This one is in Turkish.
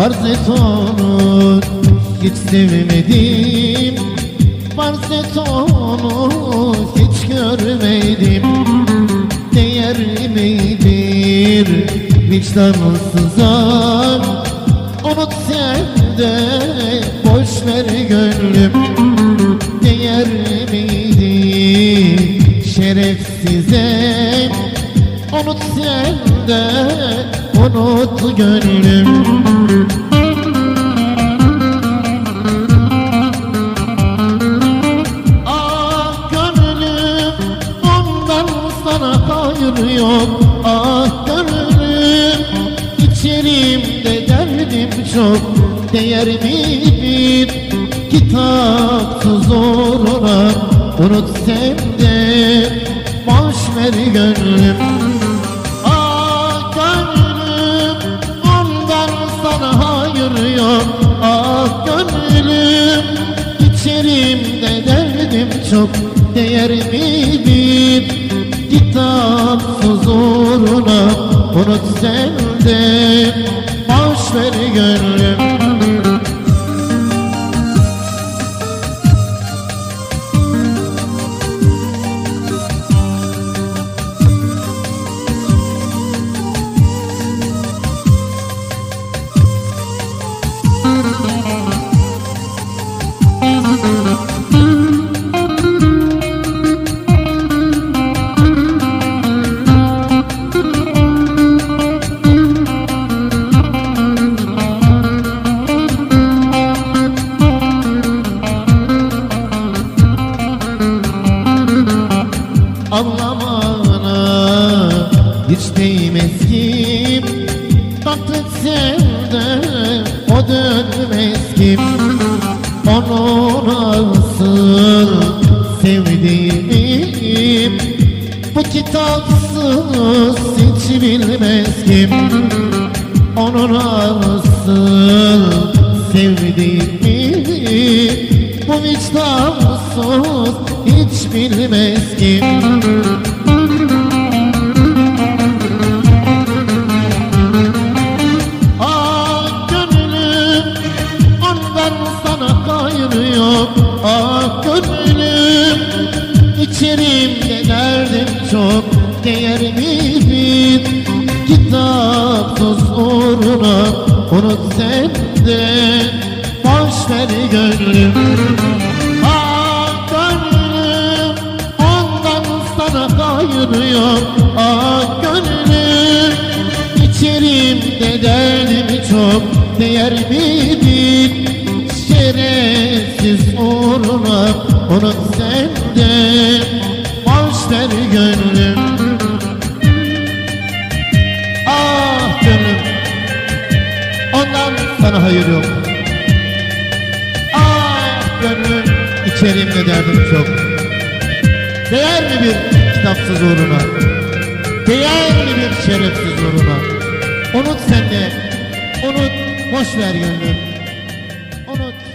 Farz et onu hiç sevmedim. Farz et onu hiç görmedim. Değer midir vicdansıza Unut sen de boş ver gönlüm. Değer midir şerefsize Unut sen de unut gönlüm içerimde derdim çok Değer mi bir kitapsız uğruna Unut sen de boş ver gönlüm. Ah gönlüm ondan sana hayır yok. Ah gönlüm içerimde derdim çok Değer mi bir kitapsız uğruna Unut sen de boş ver gönlüm. Anlamana hiç değmez kim Tatlı sevde o dönmez kim Onu nasıl sevdiğimi Bu kitapsız hiç bilmez kim Onu nasıl sevdiğimi Bu vicdansız hiç bilmez kim Ah gönlüm içerimde derdim çok Değer mi bir kitapsız uğruna Unut sen de boş ver gönlüm. Ah gönlüm ondan sana hayır Ah gönlüm İçerimde derdim çok Değer midir Şerefsiz uğruna Unut sen de Boş ver gönlüm. Ah gönlüm Ondan sana hayır yok. Ah gönlüm. İçerimde derdim çok. Değer mi bir kitapsız uğruna? Değer mi bir şerefsiz uğruna? Unut sen de. Unut. Boş ver gönlüm Unut Unut onu